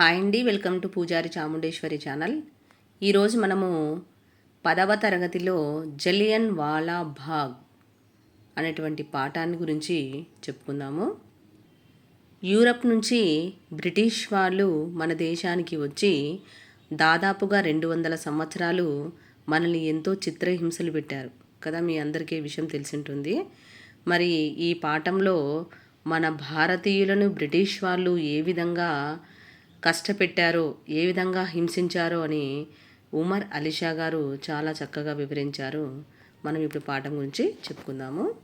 Hi అండి welcome to పూజారి Chamundeshwari channel. ఈరోజు మనము పదవ తరగతిలో జలియన్ వాలా బాగ్ అనేటువంటి పాఠాన్ని గురించి చెప్పుకుందాము. యూరప్ నుంచి బ్రిటిష్ వాళ్ళు మన దేశానికి వచ్చి దాదాపుగా రెండు వందల సంవత్సరాలు మనల్ని ఎంతో చిత్రహింసలు పెట్టారు. కదా మీ అందరికీ విషయం తెలిసి ఉంటుంది మరి ఈ పాఠంలో మన భారతీయులను బ్రిటిష్ వాళ్ళు ఏ విధంగా కష్టపెట్టారో ఏ విధంగా హింసించారో అని ఉమర్ అలీషా గారు చాలా చక్కగా వివరించారు. మనం ఇప్పుడు పాఠం గురించి చెప్పుకుందాము.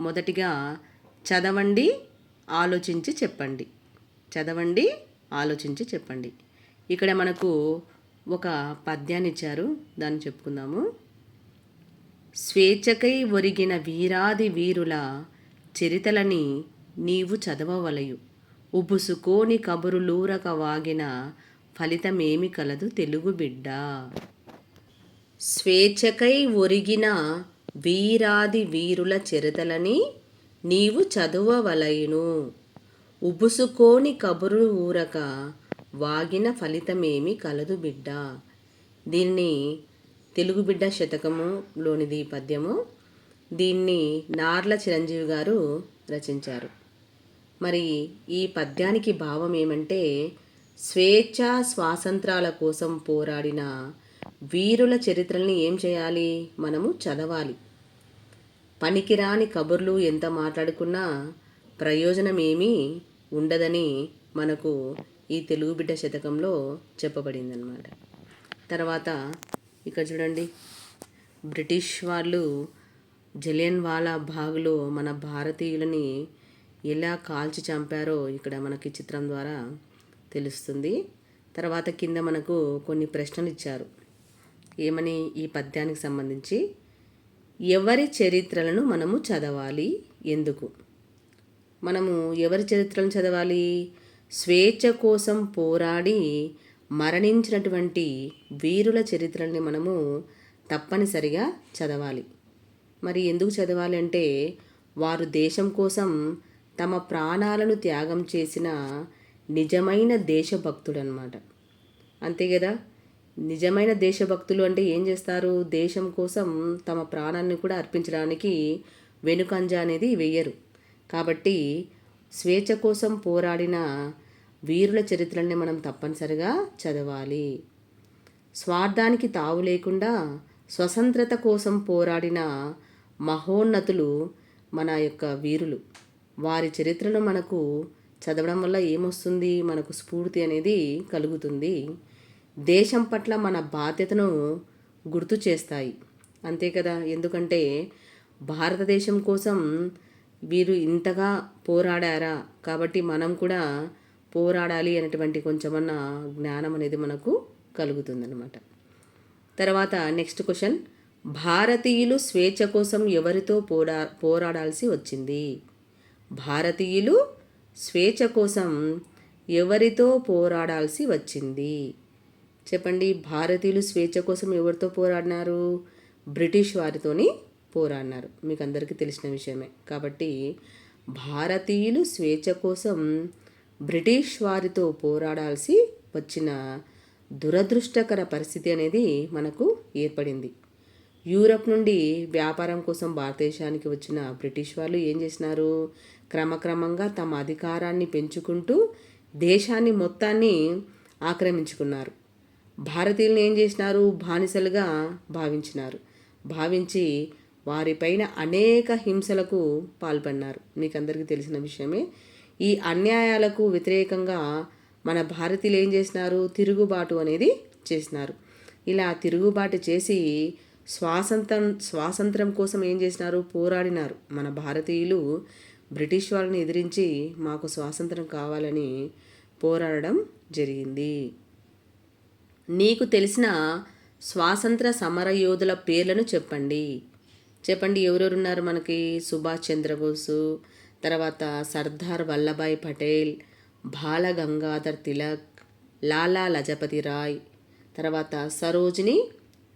మొదటిగా చదవండి ఆలోచించి చెప్పండి. చదవండి ఆలోచించి చెప్పండి. ఇక్కడ మనకు ఒక పద్యాన్ని ఇచ్చారు. దాన్ని చెప్పుకుందాము. స్వేచ్ఛకై ఒరిగిన వీరాది వీరుల చరితలని నీవు చదవవలయు. ఉబుసుకోని కబురులూరక వాగిన ఫలితమేమి కలదు తెలుగు బిడ్డ? స్వేచ్ఛకై ఒరిగిన వీరాది వీరుల చరితలని నీవు చదువవలయును. ఉబుసుకోని కబురు ఊరక వాగిన ఫలితమేమి కలదు బిడ్డ? దీన్ని తెలుగు బిడ్డ శతకములోనిది పద్యము. దీన్ని నార్ల చిరంజీవి గారు రచించారు. మరి ఈ పద్యానికి భావం ఏమంటే స్వేచ్ఛ స్వాతంత్రాల కోసం పోరాడిన వీరుల చరిత్రల్ని ఏం చేయాలి? మనము చదవాలి. పనికిరాని కబుర్లు ఎంత మాట్లాడుకున్నా ప్రయోజనం ఏమీ ఉండదని మనకు ఈ తెలుగు బిడ్డ శతకంలో చెప్పబడిందనమాట తర్వాత ఇక్కడ చూడండి. బ్రిటిష్ వాళ్ళు జలియన్ వాలా బాగ్లో మన భారతీయులని ఎలా కాల్చి చంపారో ఇక్కడ మనకి చిత్రం ద్వారా తెలుస్తుంది. తర్వాత కింద మనకు కొన్ని ప్రశ్నలు ఇచ్చారు. ఏమని? ఈ పద్యానికి సంబంధించి ఎవరి చరిత్రలను మనము చదవాలి? ఎందుకు? మనము ఎవరి చరిత్రలను చదవాలి? స్వేచ్ఛ కోసం పోరాడి మరణించినటువంటి వీరుల చరిత్రల్ని మనము తప్పనిసరిగా చదవాలి. మరి ఎందుకు చదవాలి అంటే వారు దేశం కోసం తమ ప్రాణాలను త్యాగం చేసిన నిజమైన దేశభక్తుడు అనమాట అంతే కదా నిజమైన దేశభక్తులు అంటే ఏం చేస్తారు? దేశం కోసం తమ ప్రాణాన్ని కూడా అర్పించడానికి వెనుకంజ అనేది వెయ్యరు. కాబట్టి స్వేచ్ఛ కోసం పోరాడిన వీరుల చరిత్రల్ని మనం తప్పనిసరిగా చదవాలి. స్వార్థానికి తావు లేకుండా స్వతంత్రత కోసం పోరాడిన మహోన్నతులు మన యొక్క వీరులు. వారి చరిత్రను మనకు చదవడం వల్ల ఏమొస్తుంది? మనకు స్ఫూర్తి అనేది కలుగుతుంది. దేశం పట్ల మన బాధ్యతను గుర్తు చేస్తాయి. అంతే కదా? ఎందుకంటే భారతదేశం కోసం వీరు ఇంతగా పోరాడారా? కాబట్టి మనం కూడా పోరాడాలి అనేటువంటి కొంచెమన్న జ్ఞానం అనేది మనకు కలుగుతుందన్నమాట. తర్వాత నెక్స్ట్ క్వశ్చన్. భారతీయులు స్వేచ్ఛ కోసం ఎవరితో పోరా పోరాడాల్సి వచ్చింది? భారతీయులు స్వేచ్ఛ కోసం ఎవరితో పోరాడాల్సి వచ్చింది? చెప్పండి భారతీయులు స్వేచ్ఛ కోసం ఎవరితో పోరాడినారు? బ్రిటిష్ వారితోని పోరాడినారు. మీకు అందరికీ తెలిసిన విషయమే. కాబట్టి భారతీయులు స్వేచ్ఛ కోసం బ్రిటిష్ వారితో పోరాడాల్సి వచ్చిన దురదృష్టకర పరిస్థితి అనేది మనకు ఏర్పడింది. యూరప్ నుండి వ్యాపారం కోసం భారతదేశానికి వచ్చిన బ్రిటిష్ వాళ్ళు ఏం చేసినారు? క్రమక్రమంగా తమ అధికారాన్ని పెంచుకుంటూ దేశాన్ని మొత్తాన్ని ఆక్రమించుకున్నారు. భారతీయులను ఏం చేసినారు? బానిసలుగా భావించినారు. భావించి వారిపైన అనేక హింసలకు పాల్పడినారు. మీకు అందరికీ తెలిసిన విషయమే. ఈ అన్యాయాలకు వ్యతిరేకంగా మన భారతీయులు ఏం చేసినారు? తిరుగుబాటు అనేది చేసినారు. ఇలా తిరుగుబాటు చేసి స్వాతంత్రం స్వాతంత్రం కోసం ఏం చేసినారు? పోరాడినారు. మన భారతీయులు బ్రిటిష్ వాళ్ళని ఎదిరించి మాకు స్వాతంత్రం కావాలని పోరాడడం జరిగింది. నీకు తెలిసిన స్వాతంత్ర సమరయోధుల పేర్లను చెప్పండి. చెప్పండి ఎవరెవరున్నారు మనకి? సుభాష్ చంద్రబోసు తర్వాత సర్దార్ వల్లభాయ్ పటేల్ బాల గంగాధర్ తిలక్ లాలా లజపతి రాయ్ తర్వాత సరోజిని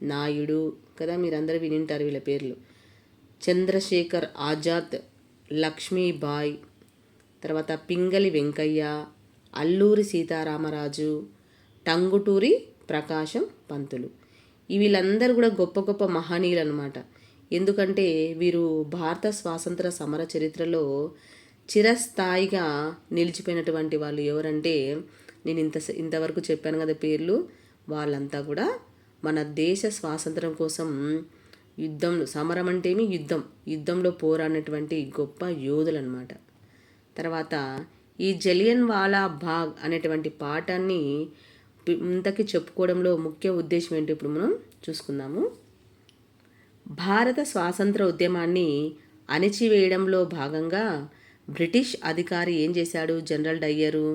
నాయుడు కదా మీరందరూ వినింటారు వీళ్ళ పేర్లు. చంద్రశేఖర్ ఆజాద్ లక్ష్మీబాయ్ తర్వాత పింగళి వెంకయ్య అల్లూరి సీతారామరాజు టంగుటూరి ప్రకాశం పంతులు. వీళ్ళందరూ కూడా గొప్ప గొప్ప మహనీయులు అనమాట ఎందుకంటే వీరు భారత స్వాతంత్ర సమర చరిత్రలో చిరస్థాయిగా నిలిచిపోయినటువంటి వాళ్ళు ఎవరంటే నేను ఇంత ఇంతవరకు చెప్పాను కదా పేర్లు వాళ్ళంతా కూడా మన దేశ స్వాతంత్రం కోసం యుద్ధం సమరం అంటేమి యుద్ధం. యుద్ధంలో పోరాడినటువంటి గొప్ప యోధులు అనమాట తర్వాత ఈ జలియన్ వాలా బాగ్ అనేటువంటి పాఠాన్ని ఇంతకి చెప్పుకోవడంలో ముఖ్య ఉద్దేశం ఏంటి ఇప్పుడు మనం చూసుకుందాము. భారత స్వాతంత్ర ఉద్యమాన్ని అణిచివేయడంలో భాగంగా బ్రిటిష్ అధికారి ఏం చేశాడు? జనరల్ డయ్యరు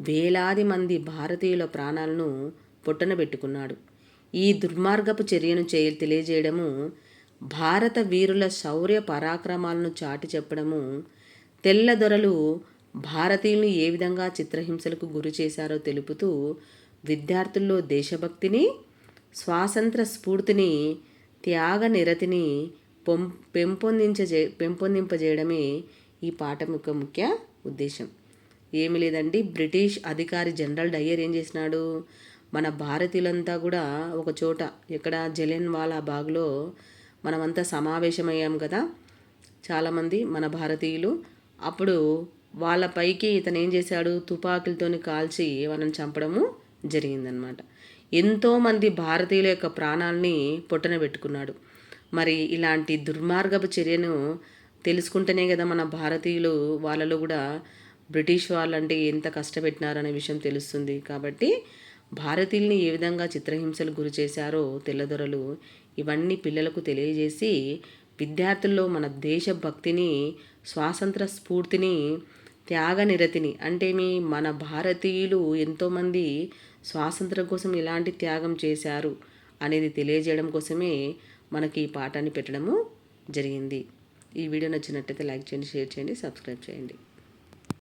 వేలాది మంది భారతీయుల ప్రాణాలను పొట్టనబెట్టుకున్నాడు ఈ దుర్మార్గపు చర్యను చే తెలియజేయడము భారత వీరుల శౌర్య పరాక్రమాలను చాటి చెప్పడము తెల్లదొరలు భారతీయులను ఏ విధంగా చిత్రహింసలకు గురి చేశారో తెలుపుతూ విద్యార్థుల్లో దేశభక్తిని స్వాతంత్ర స్ఫూర్తిని త్యాగ నిరతిని పొం పెంపొందించజే పెంపొందింపజేయడమే ఈ పాఠం యొక్క ముఖ్య ఉద్దేశం. ఏమి లేదండి బ్రిటిష్ అధికారి జనరల్ డయ్యర్ ఏం చేసినాడు? మన భారతీయులంతా కూడా ఒక చోట ఎక్కడ జలెన్ వాలా బాగ్లో మనమంతా సమావేశమయ్యాం కదా. చాలామంది మన భారతీయులు. అప్పుడు వాళ్ళ పైకి ఇతను ఏం చేశాడు? తుపాకులతోని కాల్చి వాళ్ళని చంపడము జరిగిందనమాట ఎంతోమంది భారతీయుల యొక్క ప్రాణాలని పొట్టన పెట్టుకున్నాడు. మరి ఇలాంటి దుర్మార్గపు చర్యను తెలుసుకుంటేనే కదా మన భారతీయులు వాళ్ళలో కూడా బ్రిటిష్ వాళ్ళంటే ఎంత కష్టపెట్టినారనే విషయం తెలుస్తుంది. కాబట్టి భారతీయుల్ని ఏ విధంగా చిత్రహింసలు గురి చేశారో తెల్లదొరలు ఇవన్నీ పిల్లలకు తెలియజేసి విద్యార్థుల్లో మన దేశభక్తిని స్వాతంత్ర స్ఫూర్తిని త్యాగ నిరతిని అంటే మీ మన భారతీయులు ఎంతోమంది స్వాతంత్రం కోసం ఎలాంటి త్యాగం చేశారు అనేది తెలియజేయడం కోసమే మనకి ఈ పాఠాన్ని పెట్టడము జరిగింది. ఈ వీడియో నచ్చినట్టయితే లైక్ చేయండి షేర్ చేయండి సబ్స్క్రైబ్ చేయండి.